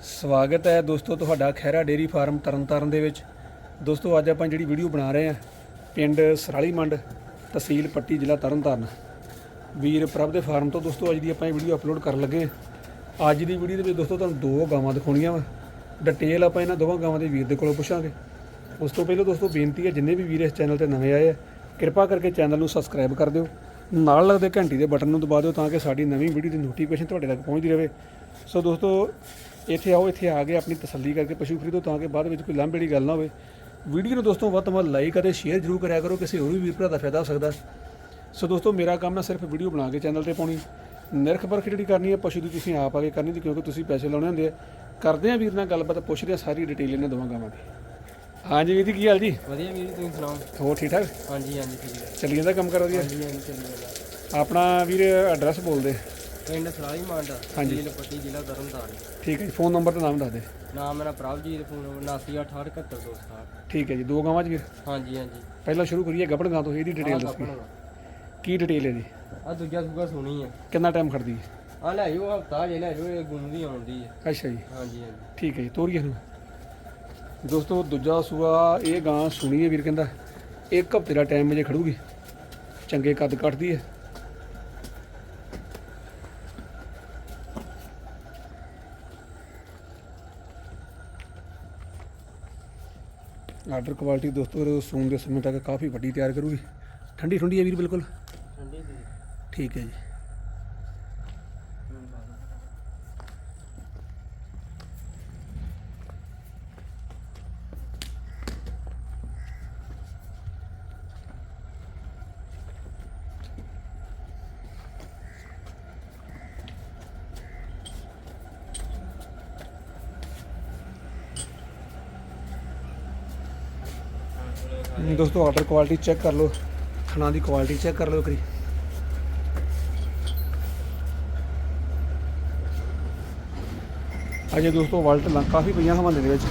ਸਵਾਗਤ ਹੈ ਦੋਸਤੋ ਤੁਹਾਡਾ ਖੈਰਾ ਡੇਰੀ ਫਾਰਮ ਤਰਨਤਾਰਨ ਦੇ ਵਿੱਚ। ਦੋਸਤੋ ਅੱਜ ਆਪਾਂ ਜਿਹੜੀ ਵੀਡੀਓ ਬਣਾ ਰਹੇ ਹਾਂ, ਪਿੰਡ ਸਰਾਲੀ ਮੰਡ, ਤਹਿਸੀਲ ਪੱਟੀ, ਜ਼ਿਲ੍ਹਾ ਤਰਨਤਾਰਨ। ਵੀਰ ਪ੍ਰਭ ਦੇ ਫਾਰਮ ਤੋਂ ਦੋਸਤੋ ਅੱਜ ਦੀ ਆਪਾਂ ਇਹ ਵੀਡੀਓ ਅਪਲੋਡ ਕਰਨ ਲੱਗੇ ਹਾਂ। ਅੱਜ ਦੀ ਵੀਡੀਓ ਦੇ ਵਿੱਚ ਦੋਸਤੋ ਤੁਹਾਨੂੰ ਦੋ ਗਾਵਾਂ ਦਿਖਾਉਣੀਆਂ ਵਾ। ਡਿਟੇਲ ਆਪਾਂ ਇਹਨਾਂ ਦੋਵਾਂ ਗਾਵਾਂ ਦੇ ਵੀਰ ਦੇ ਕੋਲੋਂ ਪੁੱਛਾਂਗੇ। ਉਸ ਤੋਂ ਪਹਿਲਾਂ ਦੋਸਤੋ ਬੇਨਤੀ ਹੈ, ਜਿੰਨੇ ਵੀ ਵੀਰ ਇਸ ਚੈਨਲ ਤੇ ਨਵੇਂ ਆਏ ਆ, ਕਿਰਪਾ ਕਰਕੇ ਚੈਨਲ ਨੂੰ ਸਬਸਕ੍ਰਾਈਬ ਕਰ ਦਿਓ। ਨਾਲ ਲੱਗਦੇ ਘੰਟੀ ਦੇ ਬਟਨ ਨੂੰ ਦਬਾ ਦਿਓ ਤਾਂ ਕਿ ਸਾਡੀ ਨਵੀਂ ਵੀਡੀਓ ਦੀ ਨੋਟੀਫਿਕੇਸ਼ਨ ਤੁਹਾਡੇ ਤੱਕ ਪਹੁੰਚਦੀ ਰਹੇ। ਸੋ ਦੋਸਤੋ ਇੱਥੇ ਆਓ ਇੱਥੇ ਆ ਕੇ ਆਪਣੀ ਤਸੱਲੀ ਕਰਕੇ ਪਸ਼ੂ ਖਰੀਦੋ ਤਾਂ ਕਿ ਬਾਅਦ ਵਿੱਚ ਕੋਈ ਵਾਲੀ ਗੱਲ ਨਾ ਹੋਵੇ। ਵੀਡੀਓ ਨੂੰ ਦੋਸਤੋ ਵੱਧ ਤੋਂ ਵੱਧ ਲਾਈਕ ਅਤੇ ਸ਼ੇਅਰ ਜ਼ਰੂਰ ਕਰਿਆ ਕਰੋ ਕਿਸੇ ਹੋਰ ਵੀ ਵੀਰ ਭਰਾ ਦਾ ਫਾਇਦਾ ਹੋ ਸਕਦਾ। ਸੋ ਦੋਸਤੋ ਮੇਰਾ ਕੰਮ ਨਾ ਸਿਰਫ ਵੀਡੀਓ ਬਣਾ ਕੇ ਚੈਨਲ ਤੇ ਪਾਉਣੀ। ਨਿਰਖ ਪਰਖ ਜਿਹੜੀ ਕਰਨੀ ਹੈ ਪਸ਼ੂ ਦੀ ਤੁਸੀਂ ਆਪ ਆ ਕੇ ਕਰਨੀ ਤੇ ਕਿਉਂਕਿ ਤੁਸੀਂ ਪੈਸੇ ਲਾਉਣੇ ਹੁੰਦੇ ਆ। ਕਰਦੇ ਆ ਵੀਰ ਨਾਲ ਗੱਲਬਾਤ ਪੁੱਛਦੇ ਆ ਸਾਰੀ ਡਿਟੇਲ ਇਹਨਾਂ ਦੋਵਾਂ ਗਾਵਾਂ ਦੀ। ਹਾਂਜੀ ਵੀਰ ਜੀ ਕੀ ਹਾਲ ਜੀ? ਵਧੀਆ ਵੀਰ ਤੁਸੀਂ ਸੁਣਾਓ? ਹੋਰ ਠੀਕ ਠਾਕ? ਹਾਂਜੀ ਹਾਂਜੀ ਠੀਕ ਹੈ। ਚੱਲੀ ਜਾਂਦਾ ਕੰਮ ਕਰ ਵਧੀਆ ਹਾਂਜੀ ਹਾਂਜੀ ਚੱਲੀ ਜਾਂਦਾ। ਆਪਣਾ ਵੀਰ ਐਡਰੈਸ ਬੋਲਦੇ ਪਿੰਡ ਸਲਾਹੀ ਮੰਡ ਹਾਂਜੀ। ਤਹਿਸੀਲ ਪੱਟੀ ਜ਼ਿਲ੍ਹਾ ਤਰਨਤਾਰਨ। ਠੀਕ ਹੈ ਜੀ ਫੋਨ ਨੰਬਰ ਤੇ ਨਾਮ ਦੱਸ ਦੇ। ਨਾਮ ਮੇਰਾ ਪ੍ਰਭਜੀਤ ਫੋਨ 7968717267 ਠੀਕ ਹੈ ਜੀ ਦੋ ਗਾਵਾਂ ਚ ਵੀਰ ਹਾਂਜੀ ਹਾਂਜੀ। ਪਹਿਲਾਂ ਸ਼ੁਰੂ ਕਰੀਏ ਗੱਬੜ ਗਾਂ ਤੋਂ ਇਹਦੀ ਡਿਟੇਲ ਦੱਸੀ। ਕੀ ਡਿਟੇਲ ਹੈ ਜੀ? ਆ ਦੂਜਾ ਸੂਗਾ ਸੁਣੀ ਆ। ਕਿੰਨਾ ਟਾਈਮ ਖੜਦੀ ਹੈ? ਆ ਲੈ ਜਾਓ ਹਫਤਾ ਜੇ ਲੈ ਜਾਓ ਇਹ ਗੁੰਮਦੀ ਆਉਂਦੀ ਹੈ ਅੱਛਾ ਜੀ। ਹਾਂਜੀ ਹਾਂਜੀ। ਠੀਕ ਹੈ ਜੀ ਤੋਰੀਏ ਨੂੰ ਦੋਸਤੋ ਦੂਜਾ ਸੂਆ ਇਹ ਗਾਂ ਸੁਣੀ ਹੈ ਵੀਰ ਕਹਿੰਦਾ। ਇੱਕ ਹਫ਼ਤੇ ਦਾ ਟਾਈਮ ਜੇ ਖੜੂਗੀ। ਚੰਗੇ ਕੱਦ ਕੱਟਦੀ ਹੈ। ਆਰਡਰ ਕੁਆਲਿਟੀ ਦੋਸਤੋ ਸੂਨ ਦੇ ਸਮੇਂ ਤੱਕ ਕਾਫੀ ਵੱਡੀ ਤਿਆਰ ਕਰੂਗੀ। ਠੰਡੀ ਠੰਡੀ ਹੈ ਵੀਰ ਬਿਲਕੁਲ? ਠੰਡੀ ਠੀਕ ਹੈ ਜੀ। ਦੋਸਤੋ ਆਰਡਰ ਕੁਆਲਿਟੀ ਚੈੱਕ ਕਰ ਲਓ। ਖਾਣਾ ਦੀ ਕੁਆਲਿਟੀ ਚੈੱਕ ਕਰ ਲਓ ਕਰੀ ਅਜੇ ਦੋਸਤੋ ਵਾਲਟ ਲਾਂ ਕਾਫੀ ਪਈਆਂ ਹਵਾਲੇ ਦੇ ਵਿੱਚ।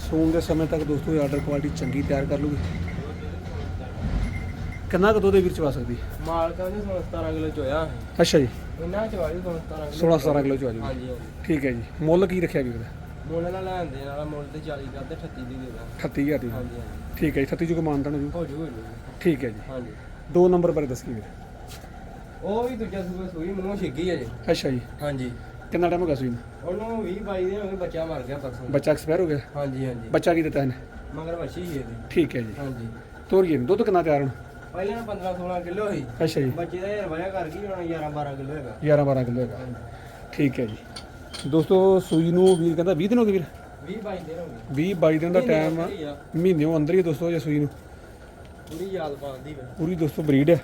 ਸੂਨ ਦੇ ਸਮੇਂ ਤੱਕ ਦੋਸਤੋ ਇਹ ਆਰਡਰ ਕੁਆਲਿਟੀ ਚੰਗੀ ਤਿਆਰ ਕਰ ਲੂਗੀ ਕਿੰਨਾ ਕੁ ਦੁੱਧ ਦੇ ਵਿੱਚ ਚਵਾ ਸਕਦੀ? ਮਾਲਕਾਂ ਨੇ 17 ਕਿਲੋ ਚੋਇਆ ਅੱਛਾ ਜੀ। ਇਹਨਾਂ 17 ਕਿਲੋ। 16 17 ਕਿਲੋ ਚਵਾ ਜੂਗੀ ਹਾਂਜੀ ਹਾਂਜੀ। ਠੀਕ ਹੈ ਜੀ। ਮੁੱਲ ਕੀ ਰੱਖਿਆ ਵੀਰ? ਦਾ ਮੁੱਲ ਨਾਲ ਲੈਣ ਦੇ ਨਾਲ ਮੁੱਲ ਤੇ 40 ਕਰਦੇ 38 ਦੀ ਦੇ ਦਾਂ 38000 ਦੀ। ਹਾਂਜੀ ਹਾਂਜੀ। ਠੀਕ ਹੈ ਜੀ 38 ਜੋ ਮਾਨਤਾ ਨੂੰ ਹੋ ਜੂ ਹੋ ਜੂ। ਠੀਕ ਹੈ ਜੀ। ਹਾਂਜੀ। ਦੋ ਨੰਬਰ ਬਾਰੇ ਦੱਸੀ ਵੀਰ? ਉਹ ਵੀ ਦੂਜਾ ਸੂਗਾ ਸੂਈ ਮੂੰਹ ਛਿੱਗੀ ਅਜੇ ਅੱਛਾ ਜੀ। ਹਾਂਜੀ। ਕਿੰਨਾ ਟਾਈਮ ਹੋ ਗਿਆ ਸੂਈ ਨੂੰ? ਉਹਨੂੰ 20 22 ਦਿਨ ਹੋ ਗਏ ਬੱਚਾ ਮਰ ਗਿਆ ਪਰਸੋਂ। ਬੱਚਾ ਐਕਸਪਾਇਰ ਹੋ ਗਿਆ? ਹਾਂਜੀ ਹਾਂਜੀ। ਬੱਚਾ ਕੀ ਦਿੱਤਾ ਇਹਨੇ? ਮਗਰ ਵੱਛੀ ਹੀ ਇਹਦੀ। ਠੀਕ ਹੈ ਜੀ। ਹਾਂਜੀ। ਤੋਰੀਏ ਨੂੰ ਦੁੱਧ ਕਿੰਨਾ ਤਿਆਰ ਹੁਣ? ਪਹਿਲਾਂ 15 16 ਕਿਲੋ ਸੀ। ਅੱਛਾ ਜੀ। ਬੱਚੇ ਦਾ ਯਾਰ ਵਜਾ ਕਰ ਗਈ ਹੁਣ 11 12 ਕਿਲੋ ਹੈਗਾ। 11 12 ਕਿਲੋ ਹੈਗਾ। ਠੀਕ ਹੈ ਜੀ। ਦੋਸਤੋ ਸੂਈ ਨੂੰ ਵੀਰ ਕਹਿੰਦਾ 20 ਦਿਨ ਹੋ ਗਏ ਵੀਰ। 20 22 ਦਿਨ ਹੋ ਗਏ। 20 22 ਦਿਨ ਦਾ ਟਾਈਮ ਮਹੀਨੇ ਆ, ਮਹੀਨਿਓਂ ਅੰਦਰ ਹੀ ਦੋਸਤੋ ਜੇ ਸੂਈ ਨੂੰ। ਪੂਰੀ ਯਾਦ ਪਾਉਂਦੀ ਵੇ ਪੂਰੀ ਦੋਸਤੋ ਬਰੀਡ ਹੈ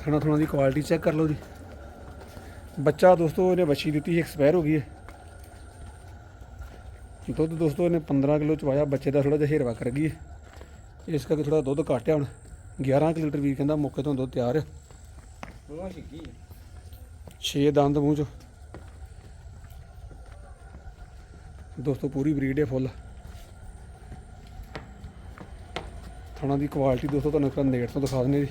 ਥਣਾ ਥਣਾ ਦੀ ਕੁਆਲਿਟੀ ਚੈੱਕ ਕਰ ਲਓ ਜੀ। ਬੱਚਾ ਦੋਸਤੋ ਇਹਨੇ ਵੱਛੀ ਦਿੱਤੀ ਐਕਸਪਾਇਰ ਹੋ ਗਈ ਹੈ। ਦੁੱਧ ਦੋਸਤੋ ਇਹਨੇ 15 ਕਿਲੋ ਚਵਾਇਆ ਬੱਚੇ ਦਾ ਥੋੜਾ ਜਿਹਾ ਹੇਰਵਾ ਕਰ ਗਈ ਹੈ। ਇਸ ਕਰਕੇ ਥੋੜਾ ਦੁੱਧ ਘੱਟ ਹੈ ਹੁਣ। 11 ਕੁ ਲੀਟਰ ਵੀਰ ਕਹਿੰਦਾ ਮੌਕੇ ਤੋਂ ਦੁੱਧ ਤਿਆਰ ਹੈ ਮੂੰਹ ਛਿੱਗੀ 6 ਦੰਦ ਮੂੰਹ ਚ। ਦੋਸਤੋ ਪੂਰੀ ਬਰੀਡ ਹੈ ਫੁੱਲ ਥਣਾ ਦੀ ਕੁਆਲਿਟੀ ਦੋਸਤੋ ਤੁਹਾਨੂੰ ਇੱਕ ਨੇੜ ਤੋਂ ਦਿਖਾ ਦਿੰਦੇ ਜੀ।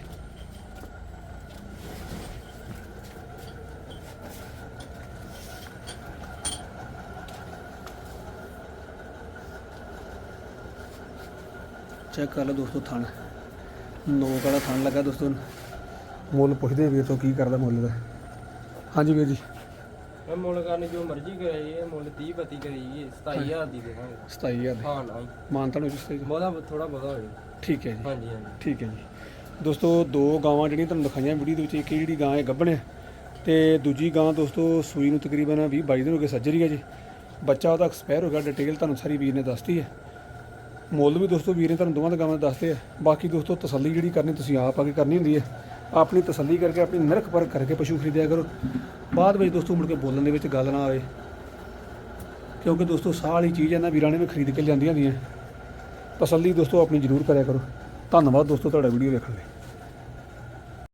ਚੈੱਕ ਕਰ ਲਓ ਦੋਸਤੋ ਥਣ। ਨੋਕ ਵਾਲਾ ਥਣ ਲੱਗਾ ਦੋਸਤੋ। ਮੁੱਲ ਪੁੱਛਦੇ ਵੀਰ ਤੋਂ ਕੀ ਕਰਦਾ ਮੁੱਲ ਦਾ। ਹਾਂਜੀ ਵੀਰ ਜੀ। ਮੈਂ ਮੁੱਲ ਕਰਨ ਜੋ ਮਰਜ਼ੀ ਕਰਾਈਏ ਮੁੱਲ 30 32 ਕਰਾਈਏ 27000 ਦੀ ਦੇਵਾਂਗੇ। 27000 ਦੇ। ਹਾਂ ਨਾ ਮਾਨਤਾ ਨੂੰ ਜਿਸ ਤੇ ਬਹੁਤਾ ਥੋੜਾ ਬਹੁਤਾ ਹੋਏ। ਠੀਕ ਹੈ ਜੀ। ਹਾਂਜੀ ਹਾਂਜੀ। ਠੀਕ ਹੈ ਜੀ। ਦੋਸਤੋ ਦੋ ਗਾਵਾਂ ਜਿਹੜੀਆਂ ਤੁਹਾਨੂੰ ਦਿਖਾਈਆਂ ਵੀਡੀਓ ਦੇ ਵਿੱਚ ਇੱਕ ਜਿਹੜੀ ਗਾਂ ਹੈ ਗੱਭਣ ਹੈ ਤੇ ਦੂਜੀ ਗਾਂ ਦੋਸਤੋ ਸੂਈ ਨੂੰ ਤਕਰੀਬਨ 20 22 ਦਿਨ ਹੋ ਗਏ ਸੱਜਰੀ ਹੈ ਜੀ। ਬੱਚਾ ਉਹਦਾ ਐਕਸਪਾਇਰ ਹੋ ਗਿਆ ਡਿਟੇਲ ਤੁਹਾਨੂੰ ਸਾਰੀ ਵੀਰ ਨੇ ਦੱਸਤੀ ਹੈ। ਮੁੱਲ ਵੀ ਦੋਸਤੋ ਵੀਰ ਨੇ ਤੁਹਾਨੂੰ ਦੋਵਾਂ ਦਾ ਗਾਵਾਂ ਦਾ ਦੱਸਦੇ ਆ ਬਾਕੀ ਦੋਸਤੋ ਤਸੱਲੀ ਜਿਹੜੀ ਕਰਨੀ ਤੁਸੀਂ ਆਪ ਆ ਕੇ ਕਰਨੀ ਹੁੰਦੀ ਹੈ। ਆਪਣੀ ਤਸੱਲੀ ਕਰਕੇ ਆਪਣੀ ਨਿਰਖ ਪਰ ਕਰਕੇ ਪਸ਼ੂ ਖਰੀਦਿਆ ਕਰੋ। ਬਾਅਦ ਵਿੱਚ ਦੋਸਤੋ ਮੁੜ ਕੇ ਬੋਲਣ ਦੇ ਵਿੱਚ ਗੱਲ ਨਾ ਆਵੇ। ਕਿਉਂਕਿ ਦੋਸਤੋ ਸਾਹ ਵਾਲੀ ਚੀਜ਼ ਹੈ ਨਾ, ਵੀਰਾਂ ਨੇ ਵੀ ਖਰੀਦ ਕੇ ਲਿਆਂਦੀਆਂ ਹੁੰਦੀਆਂ ਤਸੱਲੀ ਦੋਸਤੋ ਆਪਣੀ ਜ਼ਰੂਰ ਕਰਿਆ ਕਰੋ। ਧੰਨਵਾਦ ਦੋਸਤੋ, ਤੁਹਾਡਾ ਵੀਡੀਓ ਦੇਖਣ ਲਈ।